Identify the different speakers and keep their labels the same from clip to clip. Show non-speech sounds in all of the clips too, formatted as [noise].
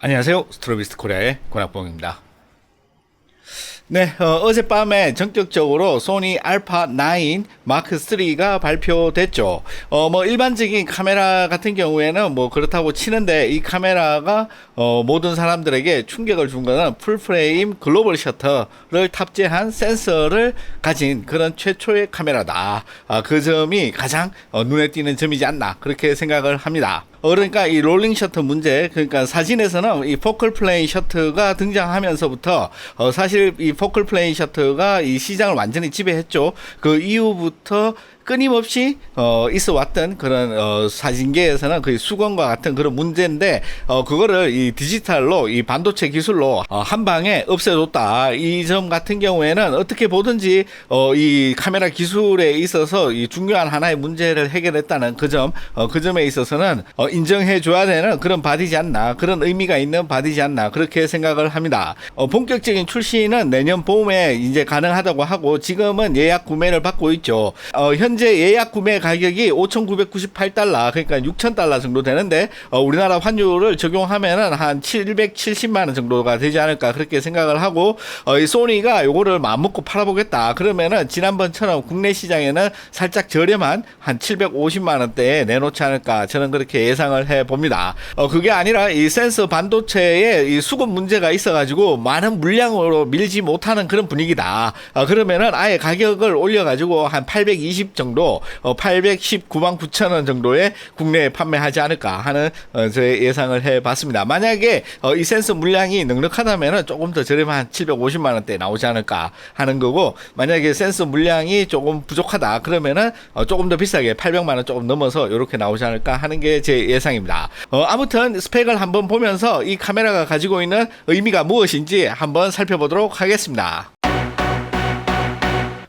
Speaker 1: 안녕하세요. 스트로비스트 코리아의 권학봉입니다. 네, 어, 젯밤에 전격적으로 소니 알파 9 마크 3가 발표됐죠. 어, 뭐 일반적인 카메라 같은 경우에는 뭐 그렇다고 치는데 이 카메라가 어, 모든 사람들에게 충격을 준 거는 풀프레임 글로벌 셔터를 탑재한 센서를 가진 그런 최초의 카메라다. 아, 그 점이 가장 어, 눈에 띄는 점이지 않나 그렇게 생각을 합니다. 어, 그러니까 이 롤링 셔터 문제, 그러니까 사진에서는 이 포컬 플레인 셔터가 등장하면서부터 어, 사실 이 포컬 플레인 셔터가 이 시장을 완전히 지배했죠. 그 이후부터 끊임없이 어, 있어 왔던 그런 어, 사진계에서는 거의 수건과 같은 그런 문제인데 어, 그거를 이 디지털로 이 반도체 기술로 어, 한 방에 없애줬다. 이 점 같은 경우에는 어떻게 보든지 어, 이 카메라 기술에 있어서 이 중요한 하나의 문제를 해결했다는 그 점, 어, 그 점에 있어서는 어, 인정해 줘야 되는 그런 바디지 않나 그런 의미가 있는 바디지 않나 그렇게 생각을 합니다. 어, 본격적인 출시는 내년 봄에 이제 가능하다고 하고 지금은 예약 구매를 받고 있죠. 어, 현재 예약 구매 가격이 5,998달러 그러니까 6,000달러 정도 되는데 어, 우리나라 환율을 적용하면은 한 770만 원 정도가 되지 않을까 그렇게 생각을 하고 어, 이 소니가 요거를 마음 먹고 팔아보겠다 그러면은 지난번처럼 국내 시장에는 살짝 저렴한 한 750만 원대에 내놓지 않을까 저는 그렇게 예상을 해 봅니다. 어, 그게 아니라 이 센서 반도체에 이 수급 문제가 있어가지고 많은 물량으로 밀지 못하는 그런 분위기다. 어, 그러면은 아예 가격을 올려가지고 한 820 정도, 어, 819만 9천 원 정도에 국내에 판매하지 않을까 하는 어, 저의 예상을 해봤습니다. 만약에 어, 이 센서 물량이 넉넉하다면은 조금 더 저렴한 750만 원대 나오지 않을까 하는 거고 만약에 센서 물량이 조금 부족하다 그러면은 어, 조금 더 비싸게 800만 원 조금 넘어서 이렇게 나오지 않을까 하는 게 제 예상입니다. 어, 아무튼 스펙을 한번 보면서 이 카메라가 가지고 있는 의미가 무엇인지 한번 살펴보도록 하겠습니다.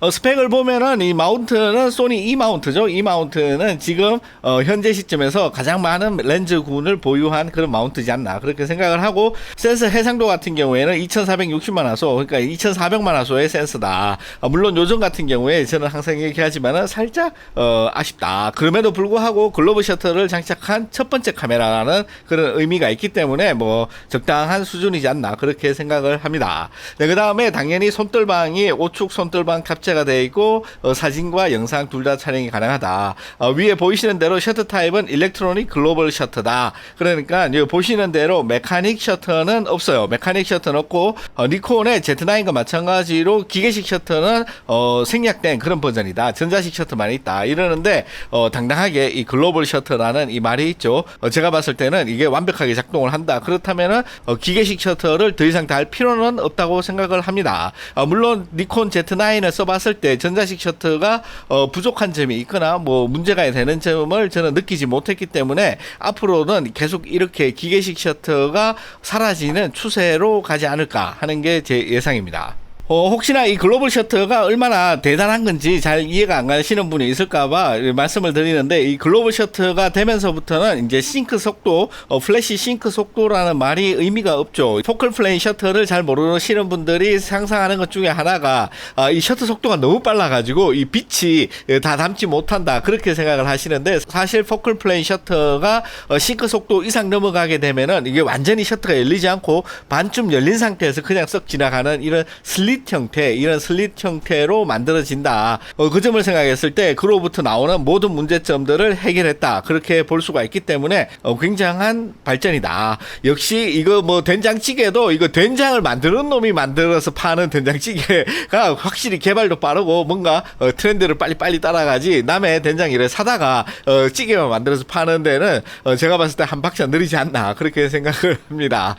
Speaker 1: 어, 스펙을 보면은 이 마운트는 소니 E 마운트죠. E 마운트는 지금 어, 현재 시점에서 가장 많은 렌즈군을 보유한 그런 마운트지 않나 그렇게 생각을 하고 센서 해상도 같은 경우에는 2,460만 화소 그러니까 2,400만 화소의 센서다. 어, 물론 요즘 같은 경우에 저는 항상 얘기하지만은 살짝 어, 아쉽다. 그럼에도 불구하고 글로브 셔터를 장착한 첫 번째 카메라라는 그런 의미가 있기 때문에 뭐 적당한 수준이지 않나 그렇게 생각을 합니다. 네, 그 다음에 당연히 손떨방이 오축 손떨방 탑재가 되어 있고 어, 사진과 영상 둘 다 촬영이 가능하다. 어, 위에 보이시는 대로 셔터 타입은 일렉트로닉 글로벌 셔터다. 그러니까 여기 보시는 대로 메카닉 셔터는 없어요. 메카닉 셔터는 없고 어, 니콘의 Z9과 마찬가지로 기계식 셔터는 어, 생략된 그런 버전이다. 전자식 셔터만 있다. 이러는데 어, 당당하게 이 글로벌 셔터라는 이 말이 있죠. 어, 제가 봤을 때는 이게 완벽하게 작동을 한다. 그렇다면은 어, 기계식 셔터를 더 이상 달 필요는 없다고 생각을 합니다. 어, 물론 니콘 Z9을 써봤 을 때 전자식 셔터가 어, 부족한 점이 있거나 뭐 문제가 되는 점을 저는 느끼지 못했기 때문에 앞으로는 계속 이렇게 기계식 셔터가 사라지는 추세로 가지 않을까 하는 게 제 예상입니다. 어, 혹시나 이 글로벌 셔터가 얼마나 대단한 건지 잘 이해가 안 가시는 분이 있을까봐 말씀을 드리는데 이 글로벌 셔터가 되면서부터는 이제 싱크 속도, 어, 플래시 싱크 속도라는 말이 의미가 없죠. 포컬 플레인 셔터를 잘 모르시는 분들이 상상하는 것 중에 하나가 아, 이 셔터 속도가 너무 빨라가지고 이 빛이 다 담지 못한다 그렇게 생각을 하시는데 사실 포컬 플레인 셔터가 어, 싱크 속도 이상 넘어가게 되면은 이게 완전히 셔터가 열리지 않고 반쯤 열린 상태에서 그냥 썩 지나가는 이런 슬릿 형태, 이런 슬릿 형태로 만들어진다. 어, 그 점을 생각했을 때 그로부터 나오는 모든 문제점들을 해결했다. 그렇게 볼 수가 있기 때문에 어, 굉장한 발전이다. 역시 이거 뭐 된장찌개도 이거 된장을 만드는 놈이 만들어서 파는 된장찌개가 [laughs] 확실히 개발도 빠르고 뭔가 어, 트렌드를 빨리빨리 따라가지 남의 된장이를 사다가 어, 찌개만 만들어서 파는 데는 어, 제가 봤을 때 한 박자 느리지 않나 그렇게 생각을 합니다.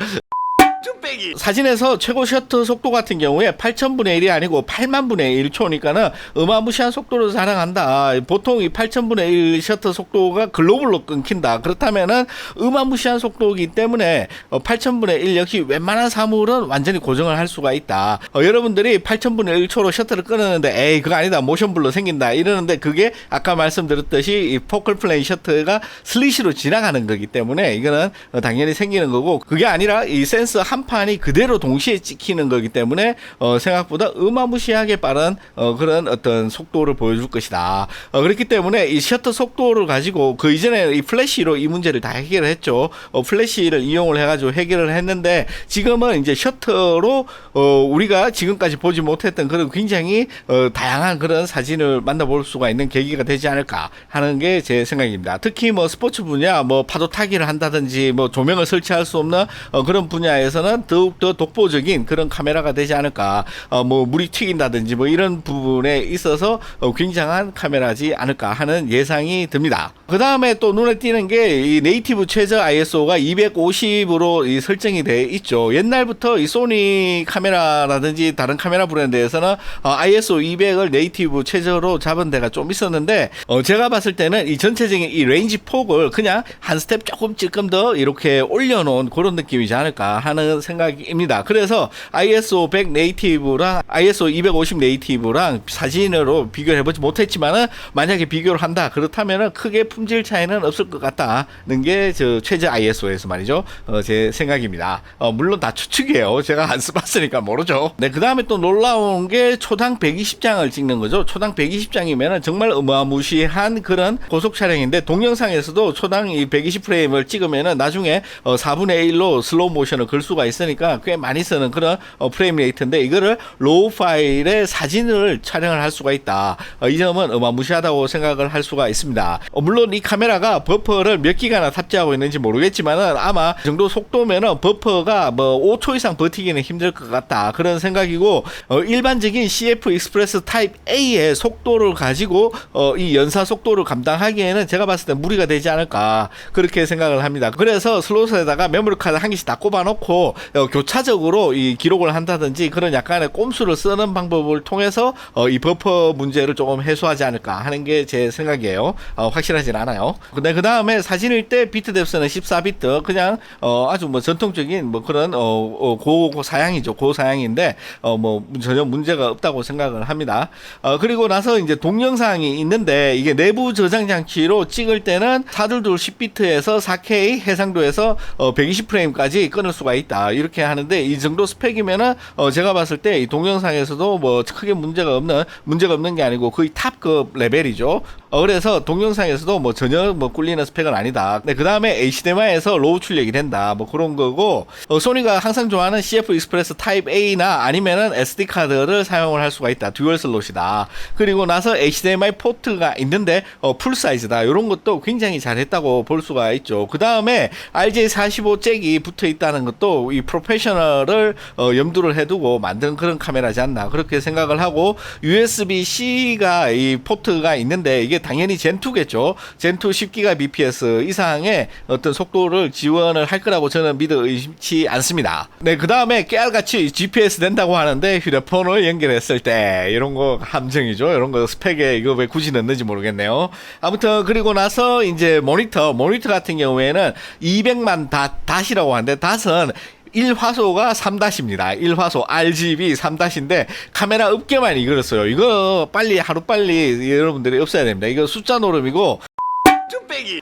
Speaker 1: 사진에서 최고 셔터 속도 같은 경우에 8천분의 1이 아니고 8만분의 1초니까는 어마무시한 속도를 자랑한다. 보통 이 8천분의 1 셔터 속도가 글로벌로 끊긴다. 그렇다면은 어마무시한 속도이기 때문에 8천분의 1 역시 웬만한 사물은 완전히 고정을 할 수가 있다. 어, 여러분들이 8천분의 1초로 셔터를 끊었는데 에이 그거 아니다 모션블로 생긴다 이러는데 그게 아까 말씀드렸듯이 이 포컬 플레인 셔터가 슬리시로 지나가는 거기 때문에 이거는 어, 당연히 생기는 거고 그게 아니라 이 센서 한 판이 그대로 동시에 찍히는 거기 때문에 어, 생각보다 어마무시하게 빠른 어, 그런 어떤 속도를 보여줄 것이다. 어, 그렇기 때문에 이 셔터 속도를 가지고 그 이전에 이 플래시로 이 문제를 다 해결을 했죠. 어, 플래시를 이용을 해가지고 해결을 했는데 지금은 이제 셔터로 어, 우리가 지금까지 보지 못했던 그런 굉장히 어, 다양한 그런 사진을 만나볼 수가 있는 계기가 되지 않을까 하는 게 제 생각입니다. 특히 뭐 스포츠 분야, 뭐 파도 타기를 한다든지 뭐 조명을 설치할 수 없는 어, 그런 분야 에서는 더욱 더 독보적인 그런 카메라가 되지 않을까. 어, 뭐 물이 튀긴다든지 뭐 이런 부분에 있어서 어, 굉장한 카메라지 않을까 하는 예상이 듭니다. 그 다음에 또 눈에 띄는 게 이 네이티브 최저 ISO가 250으로 이 설정이 돼 있죠. 옛날부터 이 소니 카메라라든지 다른 카메라 브랜드에서는 어, ISO 200을 네이티브 최저로 잡은 데가 좀 있었는데 어, 제가 봤을 때는 이 전체적인 이 레인지 폭을 그냥 한 스텝 조금 조금 더 이렇게 올려놓은 그런 느낌이지 않을까 하는 생각입니다. 그래서 ISO 100 네이티브랑 ISO 250 네이티브랑 사진으로 비교를 해보지 못했지만은 만약에 비교를 한다 그렇다면은 크게 품질 차이는 없을 것 같다는 게 저 최저 ISO에서 말이죠. 어, 제 생각입니다. 어, 물론 다 추측이에요. 제가 안 써봤으니까 모르죠. 네, 그 다음에 또 놀라운 게 초당 120장을 찍는 거죠. 초당 120장이면은 정말 어마무시한 그런 고속 촬영인데 동영상에서도 초당 이 120프레임을 찍으면은 나중에 어, 4분의 1로 슬로우 모션을 걸 수가 있으니까 꽤 많이 쓰는 그런 어, 프레임 레이트인데 이거를 로우 파일에 사진을 촬영을 할 수가 있다. 어, 이 점은 어마무시하다고 생각을 할 수가 있습니다. 어, 물론 이 카메라가 버퍼를 몇 기가나 탑재하고 있는지 모르겠지만은 아마 이 정도 속도면은 버퍼가 뭐 5초 이상 버티기는 힘들 것 같다. 그런 생각이고 어, 일반적인 CF 익스프레스 타입 A의 속도를 가지고 어, 이 연사 속도를 감당하기에는 제가 봤을 때 무리가 되지 않을까 그렇게 생각을 합니다. 그래서 슬롯에다가 메모리 카드 한 개씩 다 꼽아놓고 어, 교차적으로 이 기록을 한다든지 그런 약간의 꼼수를 쓰는 방법을 통해서 어, 이 버퍼 문제를 조금 해소하지 않을까 하는 게 제 생각이에요. 어, 확실하진 않아요. 근데 그 다음에 사진일 때 비트 뎁스는 14비트 그냥 어, 아주 뭐 전통적인 뭐 그런 고, 고 사양이죠. 고 사양인데 어, 뭐 전혀 문제가 없다고 생각을 합니다. 어, 그리고 나서 이제 동영상이 있는데 이게 내부 저장 장치로 찍을 때는 422 10비트에서 4K 해상도에서 어, 120프레임까지 끊을 수가 있다. 이렇게 하는데 이 정도 스펙이면은 어, 제가 봤을 때 이 동영상에서도 뭐 크게 문제가 없는 문제가 없는 게 아니고 거의 탑급 레벨이죠. 어, 그래서 동영상에서도 뭐 전혀 뭐 꿀리는 스펙은 아니다. 네, 그 다음에 HDMI에서 로우 출력이 된다. 뭐 그런 거고, 어, 소니가 항상 좋아하는 CF 익스프레스 타입 A나 아니면은 SD 카드를 사용을 할 수가 있다. 듀얼 슬롯이다. 그리고 나서 HDMI 포트가 있는데, 어, 풀 사이즈다. 이런 것도 굉장히 잘했다고 볼 수가 있죠. 그 다음에 RJ45 잭이 붙어 있다는 것도 이 프로페셔널을 어, 염두를 해두고 만든 그런 카메라지 않나. 그렇게 생각을 하고, USB-C가 이 포트가 있는데, 이게 당연히 젠2겠죠. 젠2 10기가 bps 이상의 어떤 속도를 지원을 할 거라고 저는 믿어 의심치 않습니다. 네, 그 다음에 깨알같이 GPS 된다고 하는데 휴대폰을 연결했을 때 이런 거 함정이죠. 이런 거 스펙에 이거 왜 굳이 넣는지 모르겠네요. 아무튼 그리고 나서 이제 모니터, 모니터 같은 경우에는 200만 닷, 닷이라고 하는데 닷은 1화소가 3다시입니다. 1화소 RGB 3다시인데 카메라 업계만 이거였어요. 이거 빨리 하루 빨리 여러분들이 없애야 됩니다. 이거 숫자 노름이고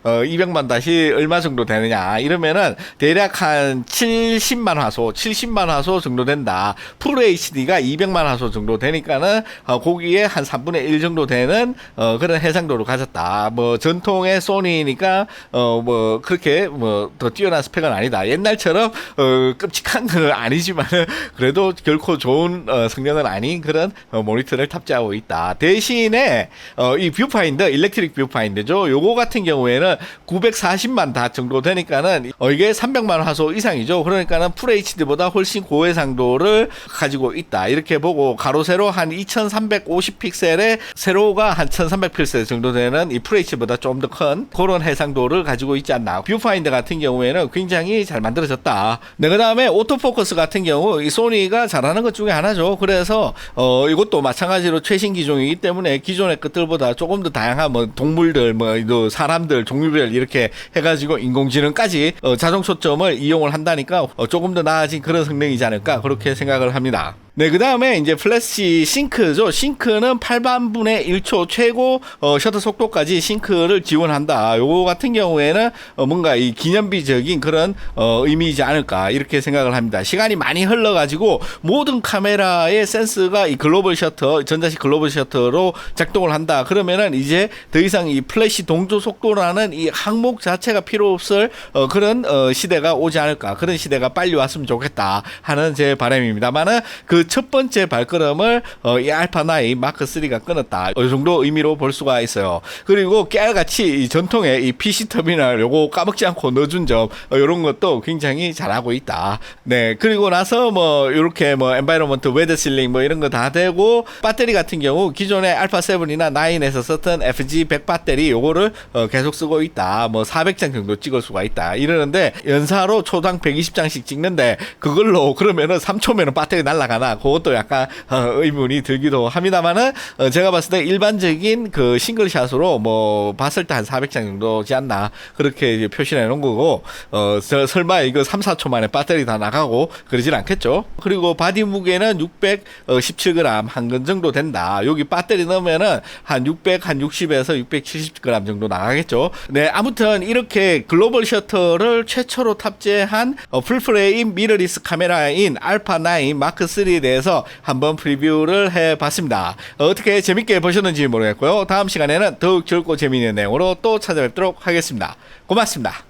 Speaker 1: 어, 200만 다시 얼마 정도 되느냐. 이러면은 대략 한 70만 화소 70만 화소 정도 된다. 풀 HD가 200만 화소 정도 되니까는 어, 거기에 한 3분의 1 정도 되는 어, 그런 해상도를 가졌다. 뭐 전통의 소니니까 어, 뭐 그렇게 뭐 더 뛰어난 스펙은 아니다. 옛날처럼 어, 끔찍한 건 아니지만 그래도 결코 좋은 어, 성능은 아닌 그런 어, 모니터를 탑재하고 있다. 대신에 어, 이 뷰파인더 일렉트릭 뷰파인더죠. 요거 같은 경우 에는 940만 다 정도 되니까는 어, 이게 300만 화소 이상이죠. 그러니까는 FHD보다 훨씬 고해상도를 가지고 있다. 이렇게 보고 가로 세로 한 2350 픽셀에 세로가 한 1300 픽셀 정도 되는 이 FHD보다 좀 더 큰 그런 해상도를 가지고 있지 않나. 뷰파인더 같은 경우에는 굉장히 잘 만들어졌다. 네, 그다음에 오토포커스 같은 경우 이 소니가 잘하는 것 중에 하나죠. 그래서 어 이것도 마찬가지로 최신 기종이기 때문에 기존의 것들보다 조금 더 다양한 뭐 동물들 뭐 사람 들 종류별 이렇게 해가지고 인공지능까지 어, 자동 초점을 이용을 한다니까 어, 조금 더 나아진 그런 성능이지 않을까 그렇게 생각을 합니다. 네, 그 다음에 이제 플래시 싱크죠. 싱크는 8만분의 1초 최고 어, 셔터 속도까지 싱크를 지원한다. 요거 같은 경우에는 어, 뭔가 이 기념비적인 그런 어, 의미이지 않을까 이렇게 생각을 합니다. 시간이 많이 흘러가지고 모든 카메라의 센스가 이 글로벌 셔터, 전자식 글로벌 셔터로 작동을 한다. 그러면은 이제 더 이상 이 플래시 동조 속도라는 이 항목 자체가 필요 없을 어, 그런 어, 시대가 오지 않을까. 그런 시대가 빨리 왔으면 좋겠다 하는 제 바람입니다만은 그첫 번째 발걸음을 어, 이 알파 9 마크 3가 끊었다. 이 정도 의미로 볼 수가 있어요. 그리고 깨알같이 이 전통의 이 PC 터미널 요거 까먹지 않고 넣어준 점 어, 이런 것도 굉장히 잘하고 있다. 네 그리고 나서 뭐 이렇게 뭐 엔바이러먼트 웨더 실링 뭐 이런 거 다 되고 배터리 같은 경우 기존의 알파 7이나 9에서 썼던 FG100 배터리 요거를 어, 계속 쓰고 있다. 뭐 400장 정도 찍을 수가 있다. 이러는데 연사로 초당 120장씩 찍는데 그걸로 그러면은 3초면은 배터리 날라가나 그것도 약간 어, 의문이 들기도 합니다만은 어, 제가 봤을 때 일반적인 그 싱글샷으로 뭐 봤을 때 한 400장 정도지 않나 그렇게 표시해 놓은 거고 어 저- 설마 이거 3, 4초 만에 배터리 다 나가고 그러진 않겠죠. 그리고 바디 무게는 617g 한 근 정도 된다. 여기 배터리 넣으면은 한 600, 한 60에서 670g 정도 나가겠죠. 네, 아무튼 이렇게 글로벌 셔터를 최초로 탑재한 어, 풀프레임 미러리스 카메라인 알파 9 마크 3에 대해서 한번 프리뷰를 해봤습니다. 어, 어떻게 재밌게 보셨는지 모르겠고요. 다음 시간에는 더욱 즐겁고 재미있는 내용으로 또 찾아뵙도록 하겠습니다. 고맙습니다.